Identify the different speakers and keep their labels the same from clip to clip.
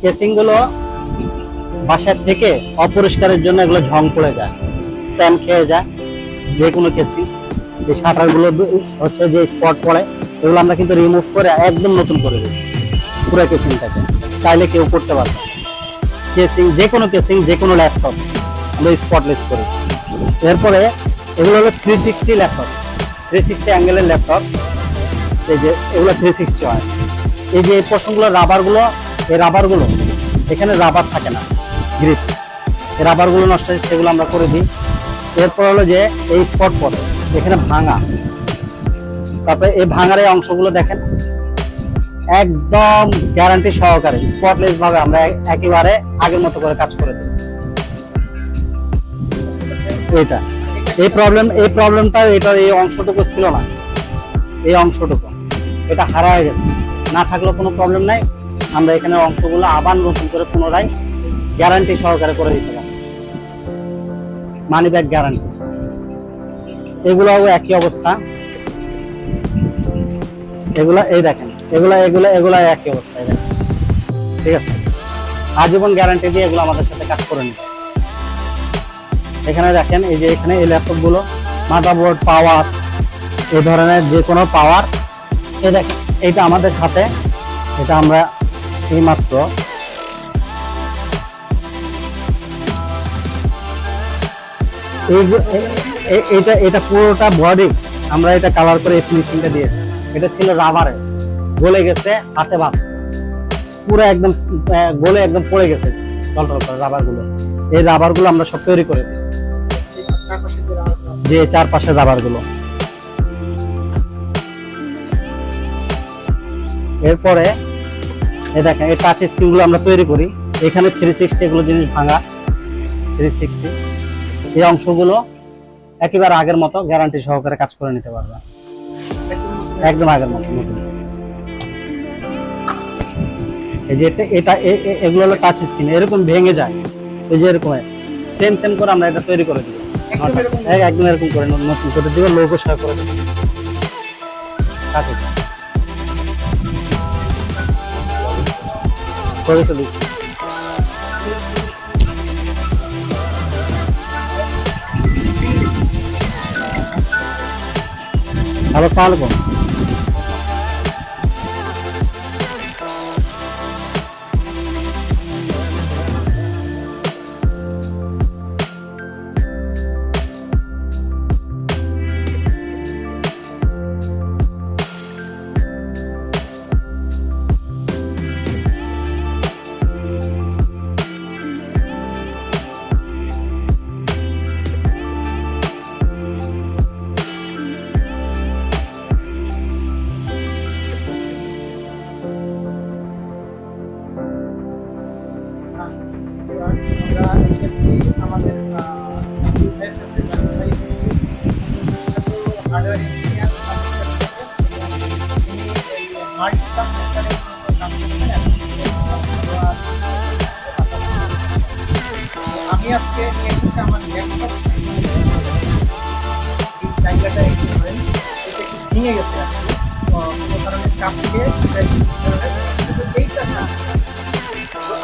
Speaker 1: কেসিংগুলো বাসার থেকে অপরিষ্কারের জন্য এগুলো ঝং পড়ে যায়, প্যান খেয়ে যায়, যে কোনো কেসিং যে শাটারগুলো হচ্ছে যে স্পট পড়ে, এগুলো আমরা কিন্তু রিমুভ করে একদম নতুন করে দিই, পুরো কেসিংটাকে চাইলে কেউ করতে পারবে কেসিং যে কোনো কেসিং যে কোনো ল্যাপটপ আমরা স্পটলেস করি এরপরে এগুলো হলো three sixty laptop three sixty অ্যাঙ্গেলের laptop এই যে এগুলো থ্রি সিক্সটি হয়। এই যে এই পোর্শনগুলো রাবারগুলো এই রাবারগুলো, এখানে রাবার থাকে না গ্রিপ এই রাবারগুলো নষ্ট হয়েছে, সেগুলো আমরা করে দিই। এরপর হলো যে এই স্পট পড়ে এখানে ভাঙা। তারপরে এই ভাঙার এই অংশগুলো দেখেন। একদম গ্যারান্টি সহকারে স্পটলেস ভাবে আমরা একেবারে আগের মতো করে কাজ করে দিই। এটা এই প্রবলেম এই প্রবলেমটা এটার এই অংশটুকু ছিল না। এই অংশটুকু। এটা হারায় গেছে। না থাকলেও কোনো প্রবলেম নাই। আমরা এখানে অংশগুলো আবার নতুন করে পুনরায় গ্যারান্টি সহকারে করে দিতে পারি। মানি ব্যাগ গ্যারান্টি এগুলোও একই অবস্থা। এগুলা, এই দেখেন, এগুলা এগুলা এগুলা একই অবস্থা, এই দেখেন। ঠিক আছে? আজীবন গ্যারান্টি দিয়ে এগুলো আমাদের সাথে কাজ করে নিতে এখানে দেখেন, এই যে এখানে এই ল্যাপটপগুলো মাদারবোর্ড পাওয়ার এই ধরনের যে কোনো পাওয়ার এই দেখেন, এইটা আমাদের সাথে এটা আমরা এই এ- এটা এটা পুরোটা বডি আমরা এটা কালার করে ফিনিশিংটা দিয়ে এটা ছিল রাবারে গলে গেছে, হাতে ভাত পুরো একদম গলে একদম পড়ে গেছে টলটল করে রাবারগুলো এই রাবারগুলো আমরা সব তৈরি করে দিই
Speaker 2: চারপাশে যে
Speaker 1: চারপাশে রাবারগুলো এরপরে এই দেখেন এই টাচ স্ক্রিনগুলো আমরা তৈরি করি। এখানে থ্রি সিক্সটি এগুলো জিনিস ভাঙা। থ্রি সিক্সটি এই অংশগুলো একেবারে আগের মতো গ্যারান্টি সহকারে কাজ করে নিতে পারবে।
Speaker 2: একদম
Speaker 1: আগের মতো নতুন। এই যে এটা- এগুলো হলো টাচ স্ক্রিন এরকম ভেঙে যায়। এই যে এরকম সেম সেম করে আমরা এটা তৈরি করে দিব।
Speaker 2: একদম এরকম।
Speaker 1: এক- একদম এরকম করে নতুন করে দিব লোগো সহ করে দিব। কাজ হচ্ছে। করে তো দিচ্ছি। হ্যালো সালাম আলাইকুম
Speaker 2: আমরা এসেছি আমাদের আহ, জাকির ভাইয়ের কাছে। জাকির ভাই হার্ডওয়্যার ইঞ্জিনিয়ার তিনি এই মাল্টিপ্লাস সেক্টরে কাজ করছেন আমি আজকে নিয়ে এসেছি আমার ল্যাপটপ এই জায়গাটা একটু ধরেন এটা একটু ভেঙে গেছে আর কি। তো কোনো কারণে চাপ দিয়ে এটা একটু ধরে কিন্তু এইটা না তো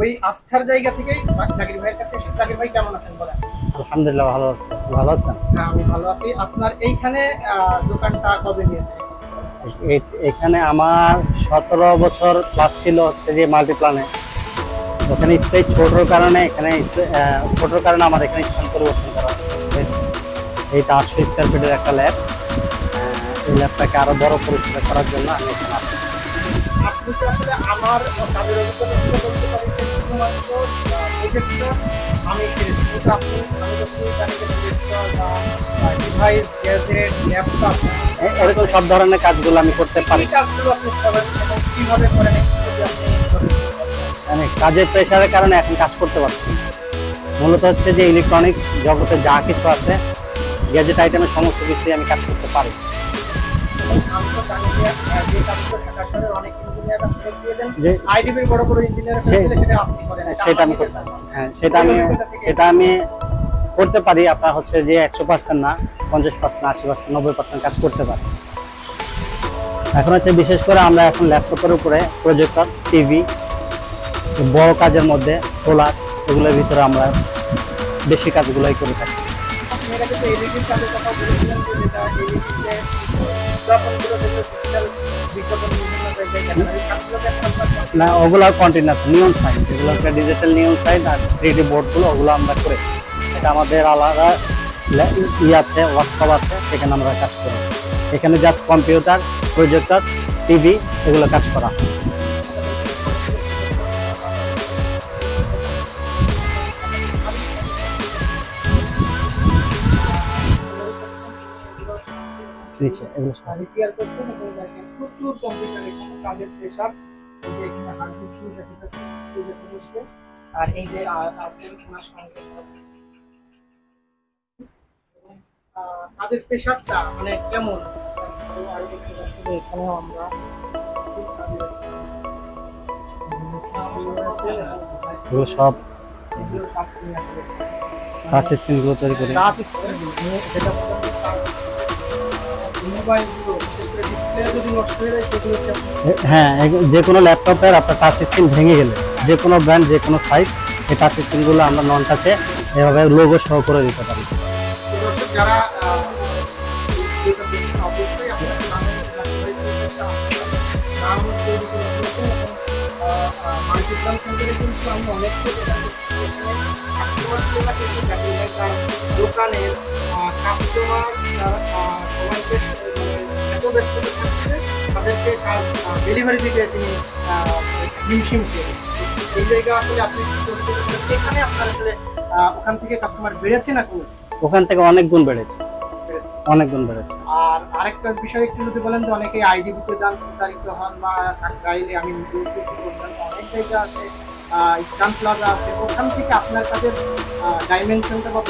Speaker 2: ওই আস্থার জায়গা থেকেই চাকরি ভাইয়ের কাছে চাকরি ভাই কেমন আছেন বলেন?
Speaker 1: আলহামদুলিল্লাহ ভালো আছে। ভালো আছেন?
Speaker 2: হ্যাঁ আমি ভালো আছি। আপনার এইখানে দোকানটা কবে
Speaker 1: এখানে আমার সতেরো বছর প্লাস ছিল হচ্ছে যে মাল্টিপ্লানে ওখানে স্পেস ছোটোর কারণে এখানে ছোটোর কারণে আমার এখানে স্থান পরিবর্তন করা হয়েছে। এইটা আটশো স্কোয়ার ফিটের একটা ল্যাব এই ল্যাবটাকে আরও বড় পরিষ্কার করার জন্য আমি এখানে আসি
Speaker 2: আপনি আসলে আমার শুধুমাত্র প্রজেক্টর
Speaker 1: এরকম সব ধরনের কাজগুলো আমি করতে পারি
Speaker 2: কাজগুলো বলেন।
Speaker 1: কাজের প্রেশারের কারণে এখন কাজ করতে পারছি মূলত হচ্ছে যে ইলেকট্রনিক্স জগতে যা কিছু আছে গ্যাজেট আইটেমের সমস্ত কিছুই আমি কাজ করতে পারি
Speaker 2: সেটা
Speaker 1: আমি। হ্যাঁ সেটা আমি সেটা আমি করতে পারি। আপনার হচ্ছে যে একশো পার্সেন্ট না, পঞ্চাশ পার্সেন্ট, আশি পার্সেন্ট, নব্বই পার্সেন্ট কাজ করতে পারি। এখন হচ্ছে বিশেষ করে আমরা এখন ল্যাপটপের উপরে প্রজেক্টর টিভি বড় কাজের মধ্যে সোলার এগুলোর ভিতরে আমরা বেশি কাজগুলোই করে থাকি। না, ওগুলো কন্টিনিউস নিয়ম সাইন যেগুলো একটা ডিজিটাল নিয়ম সাইন আর থ্রিডি বোর্ডগুলো ওগুলো আমরা করে, এটা আমাদের আলাদা ই আছে ওয়ার্কশপ আছে, সেখানে আমরা কাজ করি এখানে জাস্ট কম্পিউটার প্রজেক্টর টিভি এগুলো কাজ করা হয়। নিচে এগুলো সব।
Speaker 2: রিপেয়ার করছেন এবং দেখেন প্রচুর কম্পিউটার এখানে কাজের প্রেশার এই যে এখানে হার্ড যাচ্ছে। আর এই যে আ- আছেন ওনার সঙ্গে কাজের প্রেশারটা মানে কেমন? আর দেখতে পাচ্ছি যে এখানেও আমরা
Speaker 1: এগুলো সব টাচ স্ক্রিনগুলো তৈরি করি।
Speaker 2: টাচ স্ক্রিন যেটা হয়ে
Speaker 1: যে কোনো ল্যাপটপের আপনার টাচ স্ক্রিন ভেঙে গেলে, যে কোনো ব্র্যান্ড যে কোনো সাইজ এই টাচ স্ক্রিনগুলো আমরা নন টাচে এভাবে লোগো সহ করে দিতে পারি।
Speaker 2: দোকানের কাস্টমার ব্যস্ত থাকছে তাদেরকে কাজ ডেলিভারি দিতে তিনি হিমশিম খেয়ে এই জায়গা আসলে আপনি এখানে আপনার আসলে ওখান থেকে কাস্টমার বেড়েছে না কমেছে?
Speaker 1: ওখান থেকে অনেক গুণ বেড়েছে। অনেক গুণ বেড়েছে।
Speaker 2: আর আরেকটা বিষয় একটু যদি বলেন যে অনেকে আইডিবিতে যান প্রতারিত হন বা গাইলে আমি নিজেও কিছু করতাম অনেক জায়গা আছে স্টান প্লাজা আছে ওখান থেকে আপনার কাছে ডাইমেনশনটা বা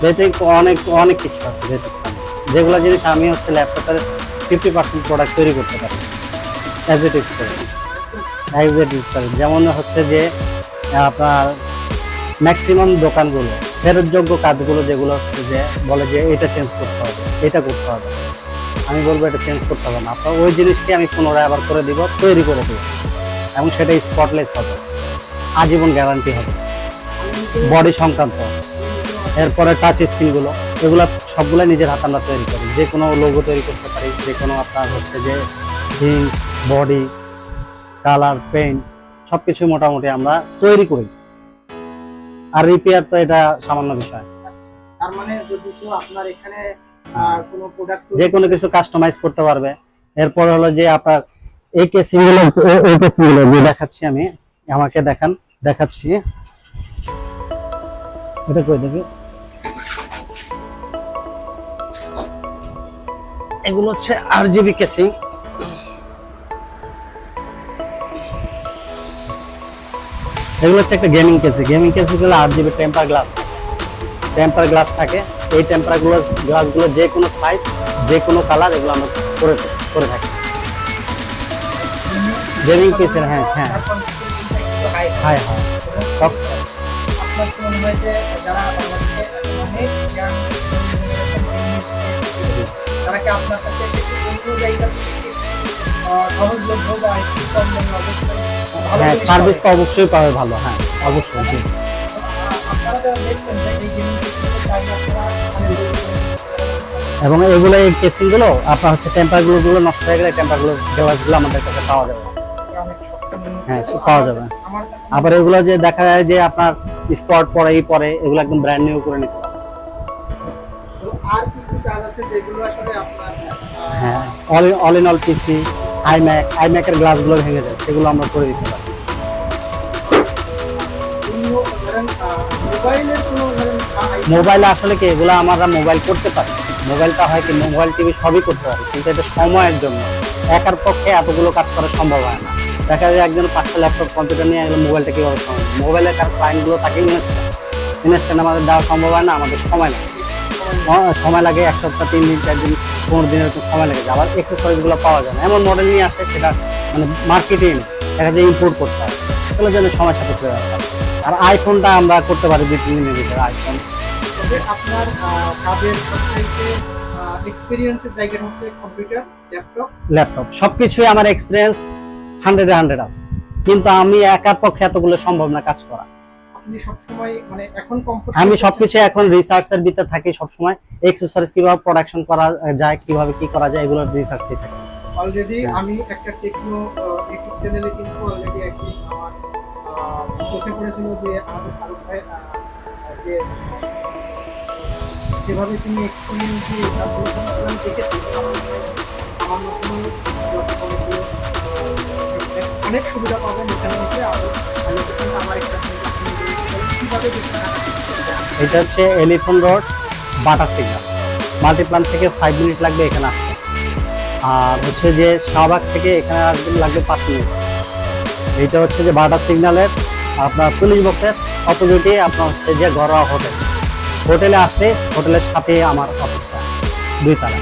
Speaker 2: বেসিক
Speaker 1: অনেক অনেক কিছু আছে যেগুলো জিনিস আমি হচ্ছে ল্যাপটপের ফিফটি পার্সেন্ট প্রোডাক্ট তৈরি করতে পারি। অ্যাজ ইট ইজ করে অ্যাজ ইট ইজ করে যেমন হচ্ছে যে, আপনার ম্যাক্সিমাম দোকানগুলো, ফেরতযোগ্য কাজগুলো যেগুলো হচ্ছে যে, বলে যে এটা চেঞ্জ করতে হবে, এটা করতে হবে। আমি বলব এটা চেঞ্জ করতে হবে না। আপনার ওই জিনিসকে আমি পুনরায় আবার করে দিব, তৈরি করে দেবো। এবং সেটা স্পটলেস হবে। আজীবন গ্যারান্টি হবে। বডি সংক্রান্ত। এরপরে টাচ স্ক্রিনগুলো এগুলো সবগুলো নিজের হাতে আমরা তৈরি করি। যে কোনো লোগো তৈরি করতে পারি যে কোনো আপনার হচ্ছে যে হিং বডি কালার পেইন্ট সব কিছু মোটামুটি আমরা তৈরি করি। আর রিপেয়ার তো এটা সামান্য বিষয়।
Speaker 2: তার মানে যদি কেউ আপনার এখানে কোনো প্রোডাক্ট
Speaker 1: যে কোনো কিছু কাস্টমাইজ করতে পারবে। এরপর হলো যে আপনার এই কেসিংগুলো এই কেসিংগুলো যে দেখাচ্ছি আমি আমাকে দেখান দেখাচ্ছি। এটা কই দেখি? এগুলো হচ্ছে আর জিবি কেসিং এগুলো হচ্ছে একটা গেমিং কেসি গেমিং কেসি গুলো আট GB temper glass temper glass থাকে। এই টেম্পার গ্লাস গ্লাসগুলো যে কোনো সাইজ যে কোনো কালার এগুলো আমরা করে করে থাকি। গেমিং হ্যাঁ হ্যাঁ।
Speaker 2: হাই
Speaker 1: হ্যাঁ হ্যাঁ সব-
Speaker 2: তারা কি আপনার কাছে অন্য জায়গা সহজলভ্য বা একটু কম দামে
Speaker 1: হ্যাঁ
Speaker 2: জিনিস
Speaker 1: সার্ভিস তো অবশ্যই পাবে ভালো হ্যাঁ অবশ্যই জি। এবং এগুলো এই কেসিংগুলো আপনার হচ্ছে টেম্পারগুলো গুলো নষ্ট হয়ে গেলে টেম্পারগুলো গ্লাসগুলো আমাদের কাছে পাওয়া যাবে। হ্যাঁ, পাওয়া যাবে। আবার এগুলো যে দেখা যায় যে আপনার স্পট পরে এই পরে এগুলো একদম ব্র্যান্ড নিউ করে নিতে হ্যাঁ all all in all PC iMac আইম্যাকের গ্লাসগুলো ভেঙে যায় সেগুলো আমরা করে দিতে পারি। মোবাইলে আসলে কি এগুলো আমরা মোবাইল করতে পারি। মোবাইলটা হয় কি মোবাইল টিভি সবই করতে পারি কিন্তু এটা সময়ের জন্য। একার পক্ষে এতগুলো কাজ করা সম্ভব হয় না। দেখা যায় একজন পাঁচটা ল্যাপটপ কম্পিউটার নিয়ে একজন মোবাইলটা কীভাবে চালাবে? মোবাইলের কার ক্লায়েন্টগুলো তাকে ইনস্ট্যান্ট ইনস্ট্যান্ট আমাদের দেওয়া সম্ভব হয় না আমাদের সময় লাগে সময় লাগে এক সপ্তাহ তিন দিন চার দিন পনেরো দিনের সময় লাগে। আবার এক্সেসরিজগুলো পাওয়া যায় না। এমন মডেল নিয়ে আসে সেটা মানে মার্কেটে দেখা যায় ইম্পোর্ট করতে হয়। এগুলোর জন্য সময় সাপেক্ষ ব্যাপার। আর আইফোনটা আমরা করতে পারি দুই তিন দিনের ভিতরে আইফোন
Speaker 2: আপনার কাজের সবচাইতে এক্সপিরিয়েন্সের জায়গাটা হচ্ছে কম্পিউটার ল্যাপটপ
Speaker 1: ল্যাপটপ সবকিছুই আমার এক্সপিরিয়েন্স হান্ড্রেডে হান্ড্রেড আছে। কিন্তু আমি একার পক্ষে এতগুলো সম্ভব না কাজ করা।
Speaker 2: আপনি সবসময় মানে এখন কমফোর্ট
Speaker 1: আমি সবকিছু এখন রিসার্চের ভিতরে থাকি সবসময়। এক্সেসরিজ কীভাবে প্রোডাকশন করা যায় কীভাবে কি করা যায় এগুলো রিসার্চে থাকি।
Speaker 2: অলরেডি
Speaker 1: হ্যাঁ।
Speaker 2: আমি একটা টেকনো ইউটিউব চ্যানেলে কিন্তু অলরেডি একটি আমার চোখে পড়েছিল যে আমাদের ফারুক ভাই যে যেভাবে তিনি এক্সপিরিয়েন্স আমার মতো অনেক সুবিধা পাবেন এখানে আমার একটা
Speaker 1: এটা হচ্ছে এলিফন রোড বাটার সিগন্যাল মাল্টিপ্লান থেকে ফাইভ মিনিট লাগবে এখানে আসতে। আর হচ্ছে যে শাহবাগ থেকে এখানে আসতে লাগবে পাঁচ মিনিট এইটা হচ্ছে যে বাটার সিগন্যালের আপনার পুলিশ বক্সের অপোজিটে আপনার হচ্ছে যে ঘরোয়া হোটেল হোটেলে আসলে হোটেলের সাথে আমার অফিসটা দুই তালা